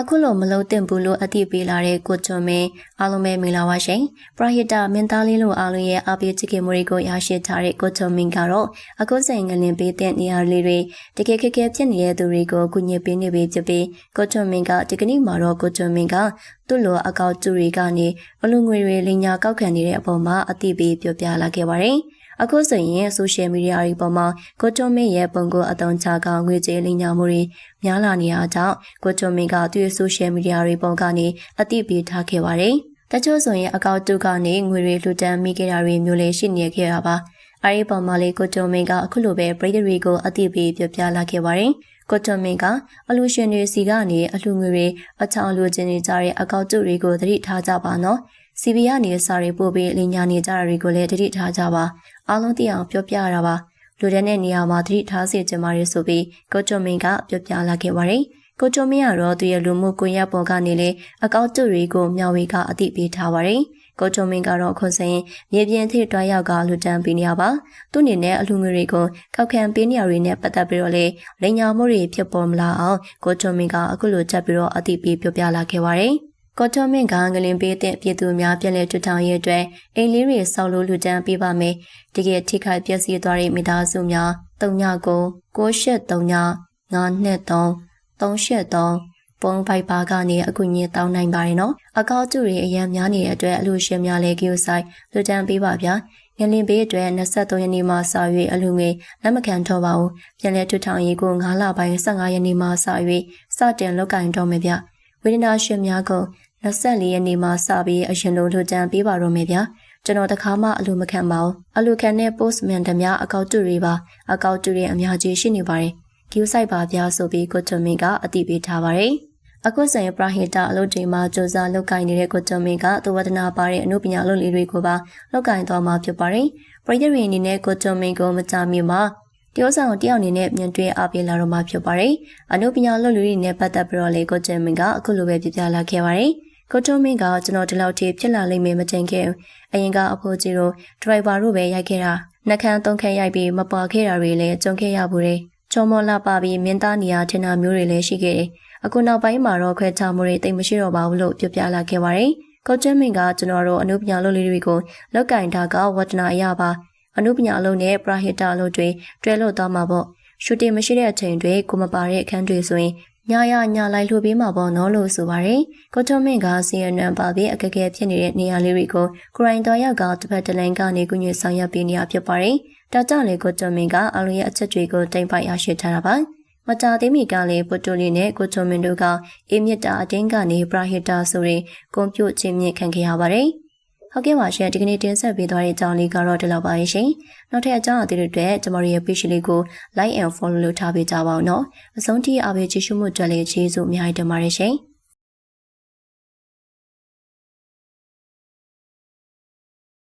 အခုလိုမလုံးတင်ဘူးလို့အတိပေးလာတဲ့ကိုချွန်မင်းအားလုံးပဲမင်္ဂလာပါရှင်ပရဟိတမင်းသားလေးလို့အားလုံးရဲ့အပိချစ်ခင်မှုတွေကိုရရှိထားတဲ့ကိုချွန်မင်းကတော့အခုဆိုင်ငလင်ပေးတဲ့နေရာလေးတွေတကယ်ခက်ခဲဖြစ်နေတဲ့သူတွေကိုကုညစ်ပေးနေပြီဖြစ်ပြီးကိုချွန်မင်းကဒီကနေ့မှာတော့ကိုချွန်မင်းကသူ့လိုအကောက်ကျူတွေကနေအလူငွေတွေလင်ညာကောက်ခံနေတဲ့အပေါ်မှာအတိပေးပြောပြလာခဲ့ပါတယ် အခုဆိုရင်ဆိုရှယ်မီဒီယာတွေပေါ်မှာကိုချုံမင်းရဲ့ပုံကိုအတုံးချကငွေကြေးလိမ်ညာမှုတွေများလာနေအားကြောင့်ကိုချုံမင်းကသူ့ရဲ့ဆိုရှယ်မီဒီယာတွေပေါ်ကနေအသိပေးထားခဲ့ပါတယ်။တချို့ဆိုရင်အကောင့်တုကနေငွေတွေလှူဒန်းမိခဲ့တာတွေမျိုးလည်းရှိနေခဲ့တာပါ။အဲဒီပုံမှာလေးကိုချုံမင်းကအခုလိုပဲပြည်သူတွေကိုအသိပေးပြောပြလာခဲ့ပါတယ်။ကိုချုံမင်းကအလူရှင်တွေစီကနေအလှငွေတွေအချောင်လူချင်းတွေကြတဲ့အကောင့်တုတွေကိုသတိထားကြပါနော်။ CB ကနေစာတွေပို့ပြီးလင်ညာနေကြတာတွေကိုလည်းတတိထားကြပါအားလုံးသိအောင်ပြောပြရတာပါလူတဲ့တဲ့နေရာမှာသတိထားစေချင်ပါတယ်ဆိုပြီးကိုချုံမင်းကပြောပြလာခဲ့ပါတယ်ကိုချုံမင်းကတော့သူရဲ့လူမှုကွန်ရက်ပေါ်ကနေလေအကောင့်တူတွေကိုမျှဝေကအသိပေးထားပါတယ်ကိုချုံမင်းကတော့ခုစဉ်မြေပြင်ထိတွားရောက်ကလူတန်းပေးနေရပါသူ့အနေနဲ့အလူငွေတွေကိုခောက်ခံပေးနေရတွေနဲ့ပတ်သက်ပြီးတော့လေလိန်ညာမှုတွေဖြစ်ပေါ်မလာအောင်ကိုချုံမင်းကအခုလိုချက်ပြီးတော့အသိပေးပြောပြလာခဲ့ပါတယ် ကော်တိုမင့်ကငလင်ပေးတဲ့ပြည်သူများပြည်လဲထွထောင်ရေးအတွက်အိမ်လေးတွေဆောက်လို့လူတန်းပေးပါမယ်။တကယ်ထိခိုက်ပျက်စီးသွားတဲ့မိသားစုများ39 983 923 383ပုံပိုက်ပါကနေအကူအညီတောင်းနိုင်ပါတယ်နော်။အကောက်ကျူတွေအရန်များနေတဲ့အတွက်အလူရှင်များလည်းကြိုးဆိုင်လူတန်းပေးပါဗျာ။ငလင်ပေးအတွက်23ရက်နေ့မှစ၍အလူငွေလက်မခံတော့ပါဘူး။ပြည်လဲထွထောင်ရေးကို9လပိုင်း15ရက်နေ့မှစ၍စတင်လောက်ကင်တော့မယ်ဗျ။ဝေဒနာရှင်များက 24ရက်နေ့မှစပြီးအရင်လိုလိုတန်းပေးပါတော့မယ်ဗျာကျွန်တော်တခါမှအလိုမခံပါဘူးအလိုခံတဲ့ postman တများအကောက်တူတွေပါအကောက်တူတွေအများကြီးရှိနေပါတယ်ကီးဆိုင်ပါဗျာဆိုပြီးကိုချွန်မင်ကအတိပေးထားပါတယ်အခုဆိုရင်ပရဟိတအလုပ်တွေမှာစူးစမ်းလုပ်ကိုင်နေတဲ့ကိုချွန်မင်ကသဝဒနာပါတဲ့အမှုပညာလုပ်လေးတွေကိုပါလုပ်ကိုင်သွားမှာဖြစ်ပါတယ်ပရိသတ်တွေအနေနဲ့ကိုချွန်မင်ကိုမကြမီမှာတယောက်ဆောင်တယောက်အနေနဲ့မြင်တွေ့အပြလာတော့မှာဖြစ်ပါတယ်အမှုပညာလုပ်လူတွေနဲ့ပတ်သက်ပြီးတော့လေကိုချွန်မင်ကအခုလိုပဲပြပြလာခဲ့ပါတယ် ကိုထုံးမင်းကကျွန်တော်ဒီလောက်ထိဖြစ်လာလိမ့်မယ်မတင်ခဲ့အရင်ကအဖိုးကြီးတို့ဒရိုက်ဘာတို့ပဲရိုက်ခဲ့တာနှခမ်းသုံးခက်ရိုက်ပြီးမပွာခဲ့တာတွေလည်းကြုံခဲ့ရဘူးတယ်ချောမောလာပါပြီးမင်းသားနေရာထင်တာမျိုးတွေလည်းရှိခဲ့တယ်အခုနောက်ပိုင်းမှာတော့ခွဲခြားမှုတွေတိတ်မရှိတော့ပါဘူးလို့ပြောပြလာခဲ့ပါတယ်ကိုကျင်းမင်းကကျွန်တော်တို့အနုပညာလုပ်လေးတွေကိုလောက်ကင်တာကဝတ္တနာအရာပါအနုပညာအလုပ်နဲ့ပရာဟိတအလုပ်တွေတွဲလို့သွားမှာပေါ့ရှူတင်မရှိတဲ့အချိန်တွေကိုမပါတဲ့အခန်းတွေဆိုရင် ညရညလိုက်လှုပ်ပေးမှာပေါ့နော်လို့ဆိုပါတယ်။ကိုချုံမင်းကစီယနံပါပြီးအခက်အခဲဖြစ်နေတဲ့နေရာလေးတွေကိုကိုရိုင်းတော်ရောက်ကတစ်ဖက်တလန်ကနေကုညွေဆောင်ရွက်ပေးနေရဖြစ်ပါတယ်။ဒါကြောင့်လေကိုချုံမင်းကအလူရဲ့အချက်တွေကိုတိမ်ပိုက်ရရှိထားတာပါ။မတာသေးမီကလည်းပုတိုလီနဲ့ကိုချုံမင်းတို့ကအေးမြစ်တာအတင်းကနေပရာဟိတာဆိုရင်ကွန်ပျူတာချင်းမြင့်ခံခဲ့ရပါတယ်။ ဟုတ်ကဲ့ပါရှင်ဒီကနေ့တင်ဆက်ပေးသွားတဲ့အကြောင်းလေးကတော့ဒီလောက်ပါရှင်နောက်ထပ်အကြောင်းအသေးတွေအတွက်ကျမတို့ရဲ့ page လေးကို like and follow လုပ်ထားပေးကြပါဦးနော်အဆုံးထိအားပေးကြည့်ရှုမှုအတွက်လည်းကျေးဇူးအများကြီးတင်ပါတယ်ရှင်